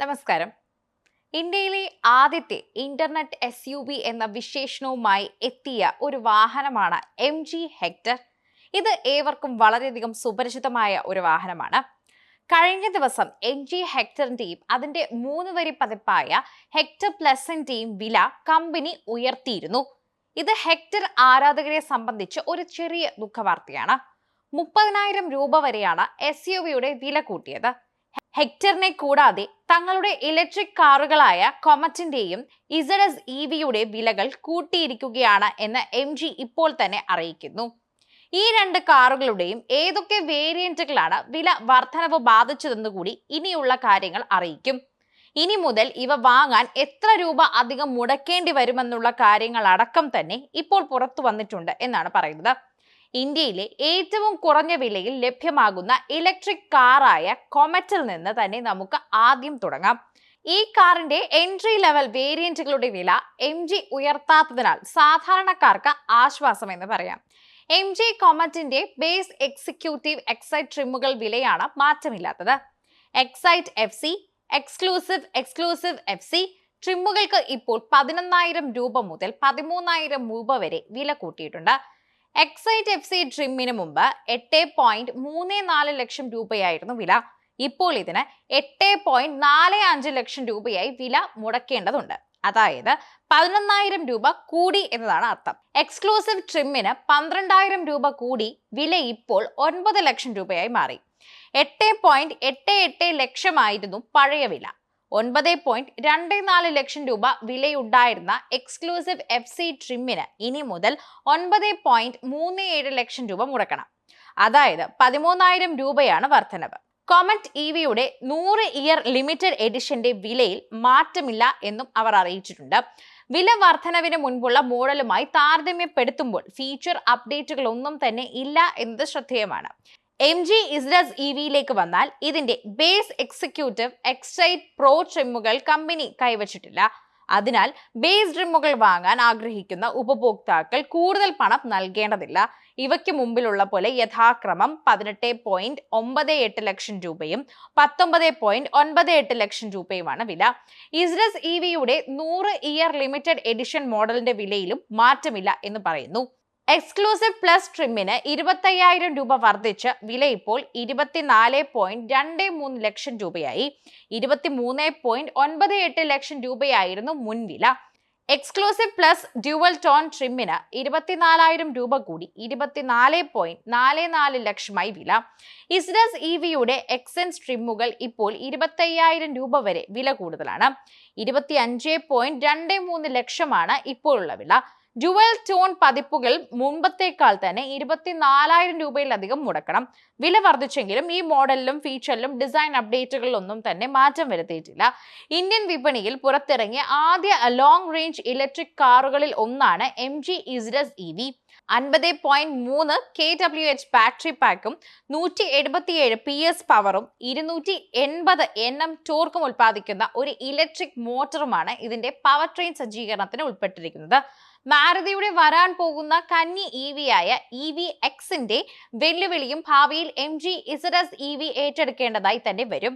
നമസ്കാരം. ഇന്ത്യയിലെ ആദ്യത്തെ ഇന്റർനെറ്റ് എസ് യു ബി എന്ന വിശേഷണവുമായി എത്തിയ ഒരു വാഹനമാണ് എം ജി ഹെക്ടർ ഇത് ഏവർക്കും വളരെയധികം സുപരിചിതമായ ഒരു വാഹനമാണ്. കഴിഞ്ഞ ദിവസം എം ജി ഹെക്ടറിന്റെയും അതിന്റെ മൂന്ന് വരി പതിപ്പായ ഹെക്ടർ പ്ലസിന്റെയും വില കമ്പനി ഉയർത്തിയിരുന്നു. ഇത് ഹെക്ടർ ആരാധകരെ സംബന്ധിച്ച് ഒരു ചെറിയ ദുഃഖവാർത്തയാണ്. മുപ്പതിനായിരം രൂപ വരെയാണ് എസ് യു വില കൂട്ടിയത്. ഹെക്ടറിനെ കൂടാതെ തങ്ങളുടെ ഇലക്ട്രിക് കാറുകളായ കൊമറ്റിന്റെയും ഇസഡ് എസ് ഇ വിയുടെ വിലകൾ കൂട്ടിയിരിക്കുകയാണ് എന്ന് എം ജി ഇപ്പോൾ തന്നെ അറിയിക്കുന്നു. ഈ രണ്ട് കാറുകളുടെയും ഏതൊക്കെ വേരിയന്റുകളാണ് വില വർധനവ് ബാധിച്ചതെന്നുകൂടി ഇനിയുള്ള കാര്യങ്ങൾ അറിയിക്കും. ഇനി മുതൽ ഇവ വാങ്ങാൻ എത്ര രൂപ അധികം മുടക്കേണ്ടി വരുമെന്നുള്ള കാര്യങ്ങൾ അടക്കം തന്നെ ഇപ്പോൾ പുറത്തു വന്നിട്ടുണ്ട് എന്നാണ് പറയുന്നത്. ഇന്ത്യയിലെ ഏറ്റവും കുറഞ്ഞ വിലയിൽ ലഭ്യമാകുന്ന ഇലക്ട്രിക് കാറായ കൊമറ്റിൽ നിന്ന് തന്നെ നമുക്ക് ആദ്യം തുടങ്ങാം. ഈ കാറിന്റെ എൻട്രി ലെവൽ വേരിയന്റുകളുടെ വില എം ജി ഉയർത്താത്തതിനാൽ സാധാരണക്കാർക്ക് ആശ്വാസം എന്ന് പറയാം. എം ജി കൊമറ്റിന്റെ ബേസ് എക്സിക്യൂട്ടീവ് എക്സൈറ്റ് ട്രിമ്മുകൾ വിലയാണ് മാറ്റമില്ലാത്തത്. Excite F C exclusive exclusive F C ട്രിമ്മുകൾക്ക് ഇപ്പോൾ പതിനൊന്നായിരം രൂപ മുതൽ പതിമൂന്നായിരം രൂപ വരെ വില കൂട്ടിയിട്ടുണ്ട്. എക്സൈറ്റ് എഫ് സി ട്രിമ്മിന് മുമ്പ് എട്ട് പോയിന്റ് മൂന്ന് നാല് ലക്ഷം രൂപയായിരുന്നു വില. ഇപ്പോൾ ഇതിന് എട്ട് പോയിന്റ് നാല് അഞ്ച് ലക്ഷം രൂപയായി വില മുടക്കേണ്ടതുണ്ട്. അതായത് പതിനൊന്നായിരം രൂപ കൂടി എന്നതാണ് അർത്ഥം. എക്സ്ക്ലൂസീവ് ട്രിമ്മിന് പന്ത്രണ്ടായിരം രൂപ കൂടി വില ഇപ്പോൾ ഒൻപത് ലക്ഷം രൂപയായി മാറി. എട്ട് പോയിന്റ് എട്ട് എട്ട് ലക്ഷമായിരുന്നു പഴയ വില. ഒൻപത് പോയിന്റ് രണ്ട് നാല് ലക്ഷം രൂപ വിലയുണ്ടായിരുന്ന എക്സ്ക്ലൂസീവ് എഫ് സി ട്രിമ്മിന് ഇനി മുതൽ ഒൻപത് പോയിന്റ് മൂന്ന് ഏഴ് ലക്ഷം രൂപ മുടക്കണം. അതായത് പതിമൂന്നായിരം രൂപയാണ് വർധനവ്. കൊമറ്റ് ഇ വിയുടെ നൂറ് ഇയർ ലിമിറ്റഡ് എഡിഷന്റെ വിലയിൽ മാറ്റമില്ല എന്നും അവർ അറിയിച്ചിട്ടുണ്ട്. വില വർധനവിന് മുൻപുള്ള മോഡലുമായി താരതമ്യപ്പെടുത്തുമ്പോൾ ഫീച്ചർ അപ്ഡേറ്റുകൾ ഒന്നും തന്നെ ഇല്ല എന്നത് ശ്രദ്ധേയമാണ്. എം ജി ഇസ്രസ് ഇ വിയിലേക്ക് വന്നാൽ ഇതിന്റെ ബേസ് എക്സിക്യൂട്ടീവ് എക്സൈറ്റ് പ്രോ ട്രിമ്മുകൾ കമ്പനി കൈവച്ചിട്ടില്ല. അതിനാൽ ബേസ് ട്രിമ്മുകൾ വാങ്ങാൻ ആഗ്രഹിക്കുന്ന ഉപഭോക്താക്കൾ കൂടുതൽ പണം നൽകേണ്ടതില്ല. ഇവയ്ക്ക് മുമ്പിലുള്ള പോലെ യഥാക്രമം പതിനെട്ട് പോയിന്റ് ഒമ്പത് എട്ട് ലക്ഷം രൂപയും പത്തൊമ്പത് പോയിന്റ് ഒൻപത് എട്ട് ലക്ഷം രൂപയുമാണ് വില. ഇസ്രസ് ഇ വിയുടെ നൂറ് ഇയർ ലിമിറ്റഡ് എഡിഷൻ മോഡലിന്റെ വിലയിലും മാറ്റമില്ല എന്ന് പറയുന്നു. എക്സ്ക്ലൂസീവ് പ്ലസ് ട്രിമ്മിന് ഇരുപത്തയ്യായിരം രൂപ വർദ്ധിച്ച് വില ഇപ്പോൾ ഇരുപത്തിനാല് പോയിന്റ് രണ്ട് മൂന്ന് ലക്ഷം രൂപയായി. ഇരുപത്തി മൂന്ന് പോയിന്റ് ഒൻപത് എട്ട് ലക്ഷം രൂപയായിരുന്നു മുൻവില എക്സ്ക്ലൂസീവ് പ്ലസ് ഡ്യുവൽ ടോൺ ട്രിമ്മിന് ഇരുപത്തിനാലായിരം രൂപ കൂടി ഇരുപത്തിനാല് പോയിന്റ് നാല് നാല് ലക്ഷമായി വില. ഇസ്ഡസ് ഇ വിയുടെ എക്സെൻസ് ട്രിമ്മുകൾ ഇപ്പോൾ ഇരുപത്തയ്യായിരം രൂപ വരെ വില കൂടുതലാണ്. ഇരുപത്തി അഞ്ച് പോയിന്റ് രണ്ട് മൂന്ന് ലക്ഷമാണ് ഇപ്പോഴുള്ള വില. ഡ്യുവൽ ടോൺ പതിപ്പുകൾ മുമ്പത്തേക്കാൾ തന്നെ ഇരുപത്തിനാലായിരം രൂപയിലധികം മുടക്കണം. വില വർദ്ധിച്ചെങ്കിലും ഈ മോഡലിലും ഫീച്ചറിലും ഡിസൈൻ അപ്ഡേറ്റുകളിലൊന്നും തന്നെ മാറ്റം വരുത്തിയിട്ടില്ല. ഇന്ത്യൻ വിപണിയിൽ പുറത്തിറങ്ങിയ ആദ്യ ലോങ് റേഞ്ച് ഇലക്ട്രിക് കാറുകളിൽ ഒന്നാണ് M G ZS E V അൻപത് പോയിന്റ് മൂന്ന് കെ ഡബ്ല്യു എച്ച് ബാറ്ററി പാക്കും നൂറ്റി എഴുപത്തിയേഴ് പി എസ് പവറും ഇരുന്നൂറ്റി എൺപത് എൻ എം ടോർക്കും ഉൽപ്പാദിക്കുന്ന ഒരു ഇലക്ട്രിക് മോട്ടറുമാണ് ഇതിന്റെ പവർ ട്രെയിൻ സജ്ജീകരണത്തിന് ഉൾപ്പെട്ടിരിക്കുന്നത്. മാരുതിയുടെ വരാൻ പോകുന്ന കന്നി ഇ വി ആയ ഇ വി എക്സിന്റെ വെല്ലുവിളിയും ഭാവിയിൽ M G ZS E V ഏറ്റെടുക്കേണ്ടതായി തന്നെ വരും.